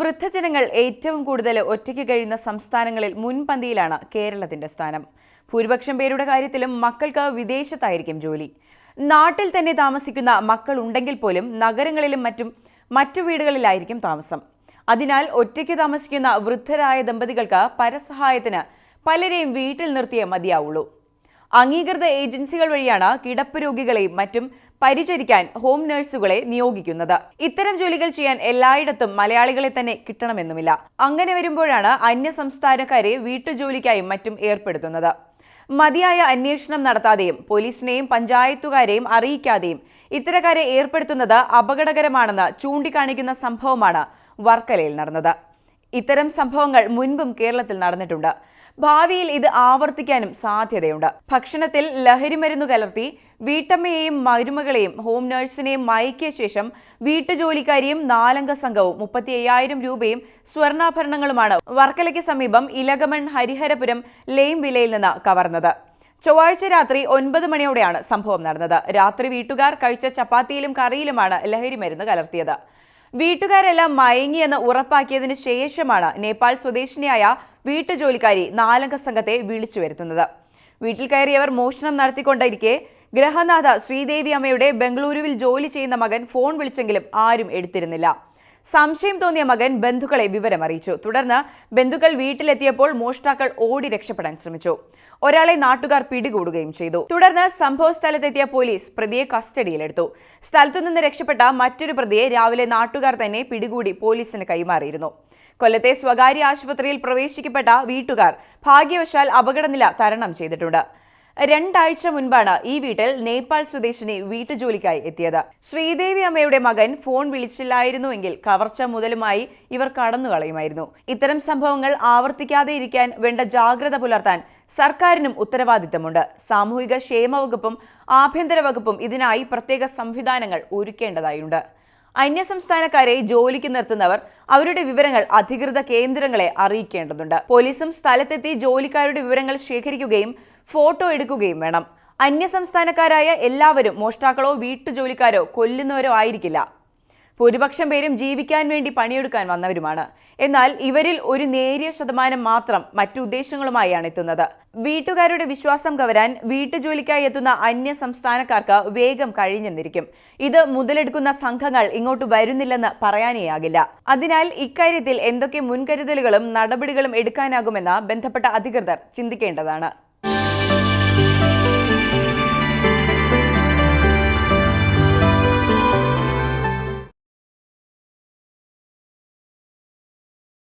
വൃദ്ധജനങ്ങൾ ഏറ്റവും കൂടുതൽ ഒറ്റയ്ക്ക് കഴിയുന്ന സംസ്ഥാനങ്ങളിൽ മുൻപന്തിയിലാണ് കേരളത്തിന്റെ സ്ഥാനം. ഭൂരിപക്ഷം പേരുടെ കാര്യത്തിലും മക്കൾക്ക് വിദേശത്തായിരിക്കും ജോലി. നാട്ടിൽ തന്നെ താമസിക്കുന്ന മക്കൾ ഉണ്ടെങ്കിൽ പോലും നഗരങ്ങളിലും മറ്റും മറ്റു വീടുകളിലായിരിക്കും താമസം. അതിനാൽ ഒറ്റയ്ക്ക് താമസിക്കുന്ന വൃദ്ധരായ ദമ്പതികൾക്ക് പരസഹായത്തിന് പലരെയും വീട്ടിൽ നിർത്തിയേ മതിയാവുള്ളൂ. അംഗീകൃത ഏജൻസികൾ വഴിയാണ് കിടപ്പ് രോഗികളെയും മറ്റും പരിചരിക്കാൻ ഹോം നഴ്സുകളെ നിയോഗിക്കുന്നത്. ഇത്തരം ജോലികൾ ചെയ്യാൻ എല്ലായിടത്തും മലയാളികളെ തന്നെ കിട്ടണമെന്നുമില്ല. അങ്ങനെ വരുമ്പോഴാണ് അന്യ സംസ്ഥാനക്കാരെ വീട്ടുജോലിക്കായും മറ്റും ഏർപ്പെടുത്തുന്നത്. മതിയായ അന്വേഷണം നടത്താതെയും പോലീസിനെയും പഞ്ചായത്തുകാരെയും അറിയിക്കാതെയും ഇത്തരക്കാരെ ഏർപ്പെടുത്തുന്നത് അപകടകരമാണെന്ന് ചൂണ്ടിക്കാണിക്കുന്ന സംഭവമാണ് വർക്കലയിൽ നടന്നത്. ഇത്തരം സംഭവങ്ങൾ മുൻപും കേരളത്തിൽ നടന്നിട്ടുണ്ട്. ഭാവിയിൽ ഇത് ആവർത്തിക്കാനും സാധ്യതയുണ്ട്. ഭക്ഷണത്തിൽ ലഹരിമരുന്ന് കലർത്തി വീട്ടമ്മയെയും മരുമകളെയും ഹോം നഴ്സിനെയും മയക്കിയ ശേഷം വീട്ടുജോലിക്കാരിയും നാലംഗ സംഘവും മുപ്പത്തി അയ്യായിരം രൂപയും സ്വർണാഭരണങ്ങളുമാണ് വർക്കലയ്ക്ക് സമീപം ഇലകമൺ ഹരിഹരപുരം ലെയിം വിലയിൽ നിന്ന് കവർന്നത്. ചൊവ്വാഴ്ച രാത്രി ഒൻപത് മണിയോടെയാണ് സംഭവം നടന്നത്. രാത്രി വീട്ടുകാർ കഴിച്ച ചപ്പാത്തിയിലും കറിയിലുമാണ് ലഹരി മരുന്ന് കലർത്തിയത്. വീട്ടുകാരെല്ലാം മയങ്ങിയെന്ന് ഉറപ്പാക്കിയതിനു ശേഷമാണ് നേപ്പാൾ സ്വദേശിനിയായ വീട്ടുജോലിക്കാരി നാലംഗ സംഘത്തെ വിളിച്ചു വരുത്തുന്നത്. വീട്ടിൽ കയറിയവർ മോഷണം നടത്തിക്കൊണ്ടിരിക്കെ ഗ്രഹനാഥ ശ്രീദേവി അമ്മയുടെ ബംഗളൂരുവിൽ ജോലി ചെയ്യുന്ന മകൻ ഫോൺ വിളിച്ചെങ്കിലും ആരും എടുത്തിരുന്നില്ല. സംശയം തോന്നിയ മകൻ ബന്ധുക്കളെ വിവരം അറിയിച്ചു. തുടർന്ന് ബന്ധുക്കൾ വീട്ടിലെത്തിയപ്പോൾ മോഷ്ടാക്കൾ ഓടി രക്ഷപ്പെടാൻ ശ്രമിച്ചു. ഒരാളെ നാട്ടുകാർ പിടികൂടുകയും ചെയ്തു. തുടർന്ന് സംഭവസ്ഥലത്തെത്തിയ പോലീസ് പ്രതിയെ കസ്റ്റഡിയിലെടുത്തു. സ്ഥലത്തുനിന്ന് രക്ഷപ്പെട്ട മറ്റൊരു പ്രതിയെ രാവിലെ നാട്ടുകാർ തന്നെ പിടികൂടി പോലീസിന് കൈമാറിയിരുന്നു. കൊല്ലത്തെ സ്വകാര്യ ആശുപത്രിയിൽ പ്രവേശിക്കപ്പെട്ട വീട്ടുകാർ ഭാഗ്യവശാൽ അപകടനില തരണം ചെയ്തിട്ടുണ്ട്. രണ്ടാഴ്ച മുൻപാണ് ഈ വീട്ടിൽ നേപ്പാൾ സ്വദേശിനി വീട്ടുജോലിക്കായി എത്തിയത്. ശ്രീദേവി അമ്മയുടെ മകൻ ഫോൺ വിളിച്ചില്ലായിരുന്നുവെങ്കിൽ കവർച്ച മുതലുമായി ഇവർ കടന്നുകളയുമായിരുന്നു. ഇത്തരം സംഭവങ്ങൾ ആവർത്തിക്കാതെ ഇരിക്കാൻ വേണ്ട ജാഗ്രത പുലർത്താൻ സർക്കാരിനും ഉത്തരവാദിത്തമുണ്ട്. സാമൂഹിക ക്ഷേമ വകുപ്പും ആഭ്യന്തര വകുപ്പും ഇതിനായി പ്രത്യേക സംവിധാനങ്ങൾ ഒരുക്കേണ്ടതായുണ്ട്. അന്യസംസ്ഥാനക്കാരെ ജോലിക്ക് നിർത്തുന്നവർ അവരുടെ വിവരങ്ങൾ അധികൃത കേന്ദ്രങ്ങളെ അറിയിക്കേണ്ടതുണ്ട്. പോലീസും സ്ഥലത്തെത്തി ജോലിക്കാരുടെ വിവരങ്ങൾ ശേഖരിക്കുകയും ഫോട്ടോ എടുക്കുകയും വേണം. അന്യസംസ്ഥാനക്കാരായ എല്ലാവരും മോഷ്ടാക്കളോ വീട്ടുജോലിക്കാരോ കൊല്ലുന്നവരോ ആയിരിക്കില്ല. ഭൂരിപക്ഷം പേരും ജീവിക്കാൻ വേണ്ടി പണിയെടുക്കാൻ വന്നവരുമാണ്. എന്നാൽ ഇവരിൽ ഒരു നേരിയ ശതമാനം മാത്രം മറ്റു ഉദ്ദേശങ്ങളുമായാണ് എത്തുന്നത്. വീട്ടുകാരുടെ വിശ്വാസം കവരാൻ വീട്ടുജോലിക്കായി എത്തുന്ന അന്യ സംസ്ഥാനക്കാർക്ക് വേഗം കഴിഞ്ഞെന്നിരിക്കും. ഇത് മുതലെടുക്കുന്ന സംഘങ്ങൾ ഇങ്ങോട്ട് വരുന്നില്ലെന്ന് പറയാനേയാകില്ല. അതിനാൽ ഇക്കാര്യത്തിൽ എന്തൊക്കെ മുൻകരുതലുകളും നടപടികളും എടുക്കാനാകുമെന്ന് ബന്ധപ്പെട്ട അധികൃതർ ചിന്തിക്കേണ്ടതാണ്.